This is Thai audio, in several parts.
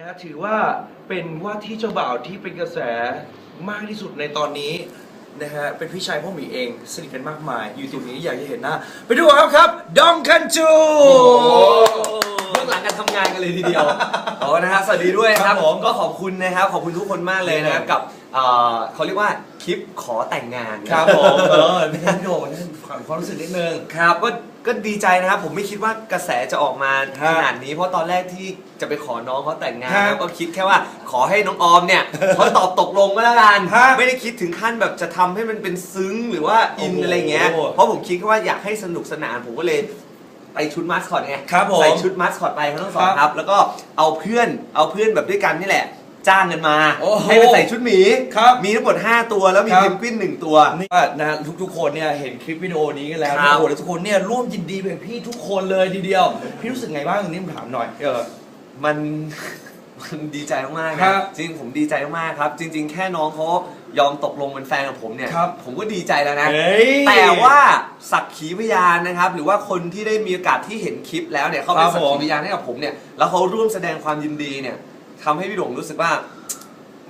นะถือว่าเป็นว่าที่เจ้าบ่าวที่เป็นกระแสมากที่สุดในตอนนี้นะฮะเป็นพี่ชายพ่อหมีเองสนิทกันมากมาย อยู่ตรงนี้อยากจะเห็นหน้า ไปดูครับครับดองคันจู เลยทีเดียวอ๋อนะฮะสวัสดีด้วยคครัรับบผมก็ขอบคุณนะครับขอบคุณทุกคนมากเลยนะครับกับเอ่อเขาเรียกว่าคลิปขอแต่งงานครับผมเออนี่พี่โดนั่นความความรู้สึกนิดนึงครับก็ก็ดีใจนะครับผมไม่คิดว่ากระแสจะออกมาฮะขนาดนี้ เพราะตอนแรกที่จะไปขอน้องเขาแต่งงานฮะแล้วก็คิดแค่ว่าขอให้น้องออมเนี่ยเขาตอบตกลงก็แล้วกันฮะไม่ได้คิดถึงขั้นแบบจะทำให้มันเป็นซึ้งหรือว่าอินโอ้โหอะไรเงี้ยเพราะผมคิดแค่ว่าอยากให้สนุกสนานผมก็เลย ไปชุดมาสคอตไงครับผมใส่ชุดมาสคอตไปทั้งสองครับครับ แล้วก็เอาเพื่อนเอาเพื่อนแบบด้วยกันนี่แหละ จ้างกันมา โอ้โหให้ไปใส่ชุดหมีครับมีทั้งหมด5ตัวแล้วมีครับ เพนกวินหนึ่งตัว นี่ว่านะทุกๆคนเนี่ยเห็นคลิปวิดีโอนี้กันแล้วครันะบ โอ้โหแล้วทุกคนเนี่ยร่วมยินดีเป็นพี่ทุกคนเลยทีเดียว พี่รู้สึกไงบ้างตรงนี้ผมถามหน่อย เออ มัน มันดีใจมากๆครันะบจริงผมดีใจมากๆครับ จริง ๆ แค่น้องเขา ยอมตกลงเป็นแฟนกับผมเนี่ย ครับผมก็ดีใจแล้วนะ เฮ้ยแต่ว่าสักขีพยานนะครับ หรือว่าคนที่ได้มีโอกาสที่เห็นคลิปแล้วเนี่ยเขาเป็นครับสักผม ขีพยานให้กับผมเนี่ย แล้วเขาร่วมแสดงความยินดีเนี่ยทำให้พี่โด่งรู้สึกว่า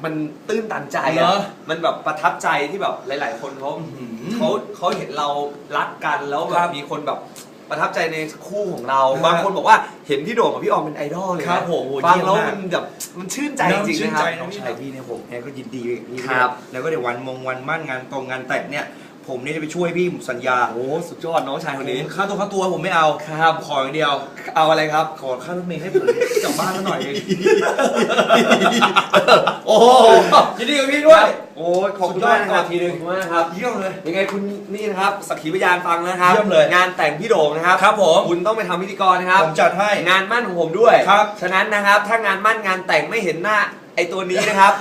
มันตื้นตันใจเหรอะอมันแบบประทับใจที่แบบหลาย ๆ คนเขาอื้อหือเขาเขาเห็นเรารักกันแล้วแบครับบมีคนแบบ ประทับใจในคู่ของเราฮะบางคนบอกว่าเห็นพี่โด่งกับพี่ออมเป็นไอดอลเลยนะครับผมโอ้ฟังเยี่ยมแล้วมาก มันแบบมันชื่นใจจริงๆชื่นะครับใจน้องชายพี่เนี่ยผมเนี่ยก็ยินดีกับพี่ครับ แล้วก็เดี๋ยววันมงวันมั่นงานตรงงานแต่งเนี่ย ผมเนี่ยจะไปช่วยพี่ผมสัญญาโอ้สุดยอดน้องชายคนนี้ ค่าตัวค่าตัวผมไม่เอาครับขออย่างเดียว เอาอะไรครับ ขอค่ารถเมล์ให้ผมกลับบ้านแล้วหน่อยเอง โอ้โหยินดีกับพี่ด้วย โอ้ยขอบคุณมากนะครับสุดยอดทีนึงขอบคุณมากครับเยี่ยมเลย ยังไงคุณนี่นะครับสักขีพยานฟังนะครับเยี่ยมเลยงานแต่งพี่โด่งนะครับครับผมคุณต้องไปทำพิธีกรนะครับผมจัดให้งานมั่นของผมด้วยครับฉะนั้นนะครับถ้างานมั่นงานแต่งไม่เห็นหน้าไอตัวนี้นะครับ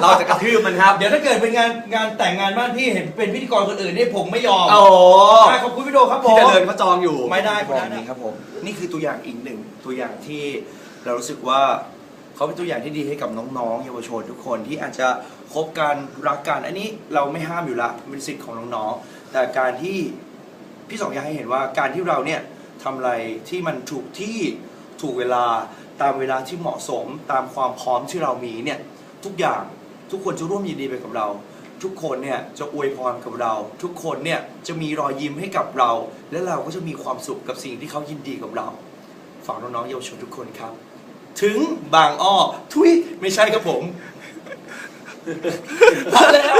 เราจะกระทืบมันครับ เดี๋ยวถ้าเกิดเป็นงานงานแต่งงานบ้านพี่เห็นเป็นพิธีกรคนอื่นนี่ผมไม่ยอมโอ้โหได้ขอบคุณพี่โดครับผมพี่เจริญเขาจองอยู่ไม่ได้ไม่ได้ครับผมนี่คือตัวอย่างอีกหนึ่งตัวอย่างที่เรารู้สึกว่า เขาเป็นตัวอย่างที่ดีให้กับน้องๆ เยาวชนทุกคนที่อาจจะคบกันรักกันอันนี้เราไม่ห้ามอยู่ละเป็นสิทธิ์ของน้องๆ แต่การที่พี่สองอยากให้เห็นว่าการที่เราเนี่ยทำอะไรที่มันถูกที่ถูกเวลาตามเวลาที่เหมาะสม ตามความพร้อมที่เรามีเนี่ยทุกอย่างทุกคนจะร่วมยินดีไปกับเรา ทุกคนเนี่ยจะอวยพรกับเรา ทุกคนเนี่ยจะมีรอยยิ้มให้กับเรา และเราก็จะมีความสุขกับสิ่งที่เขายินดีกับเราฝากน้องๆเยาวชนทุกคนครับ ถึงบางอ้อทุยไม่ใช่ครับผม พอแล้ว